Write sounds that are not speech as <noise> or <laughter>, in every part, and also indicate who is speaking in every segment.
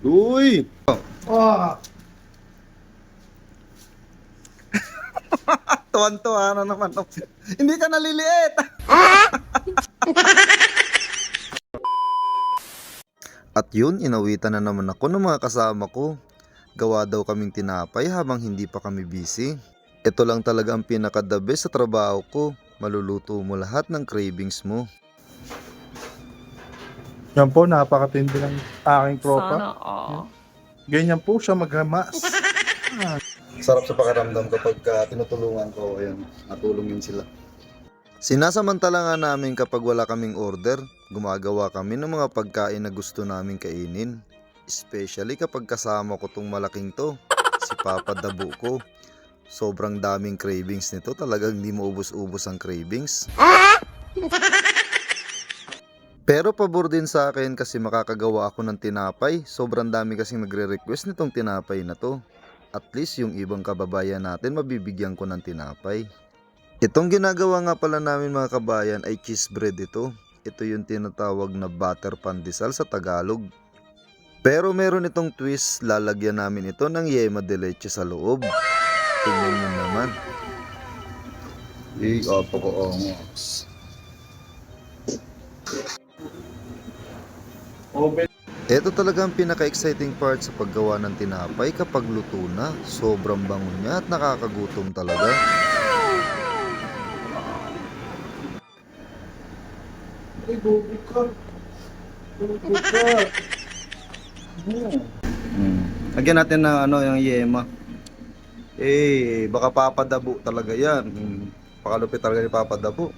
Speaker 1: Uy!
Speaker 2: Oh, <laughs>
Speaker 1: Tuwan-tuwa na naman. Hindi ka naliliit. <laughs> At yun, inawitan na naman ako ng mga kasama ko. Gawa daw kaming tinapay habang hindi pa kami busy. Ito lang talaga ang pinaka-the best sa trabaho ko. Maluluto mo lahat ng cravings mo.
Speaker 2: Yan po, napakatindi ng aking tropa.
Speaker 3: Sana all.
Speaker 2: Ganyan po siya maghamas. <laughs>
Speaker 1: Sarap sa pakiramdam kapag ka tinutulungan ko, ayun, natulungin sila. Sinasamantala nga namin kapag wala kaming order, gumagawa kami ng mga pagkain na gusto namin kainin. Especially kapag kasama ko tong malaking to, si Papa Dabo ko. Sobrang daming cravings nito, talagang hindi mo ubos-ubos ang cravings. <laughs> Pero pabor din sa akin kasi makakagawa ako ng tinapay. Sobrang dami kasing nagre-request nitong tinapay na to at least yung ibang kababayan natin mabibigyan ko ng tinapay. Itong ginagawa nga pala namin mga kabayan ay cheese bread ito. Ito yung tinatawag na butter pandesal sa Tagalog. Pero meron itong twist, lalagyan namin ito ng yema de leche sa loob. Tingnan nyo naman. Eh, opo ko
Speaker 2: Open.
Speaker 1: Ito talaga ang pinaka-exciting part sa paggawa ng tinapay kapag luto na. Sobrang bango niya at nakakagutom talaga.
Speaker 2: Ay, bobo ka. Bobo ka.
Speaker 1: Hmm. Lagyan natin ng ano, yung yema. Eh, baka papadabo talaga yan. Hmm. Pakalupit talaga ni papadabo.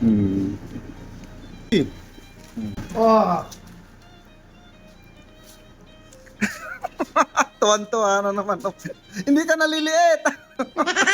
Speaker 1: Hmm.
Speaker 2: Oh, <laughs>
Speaker 1: Tuwan-tuwa na naman. Hindi ka naliliit. <laughs>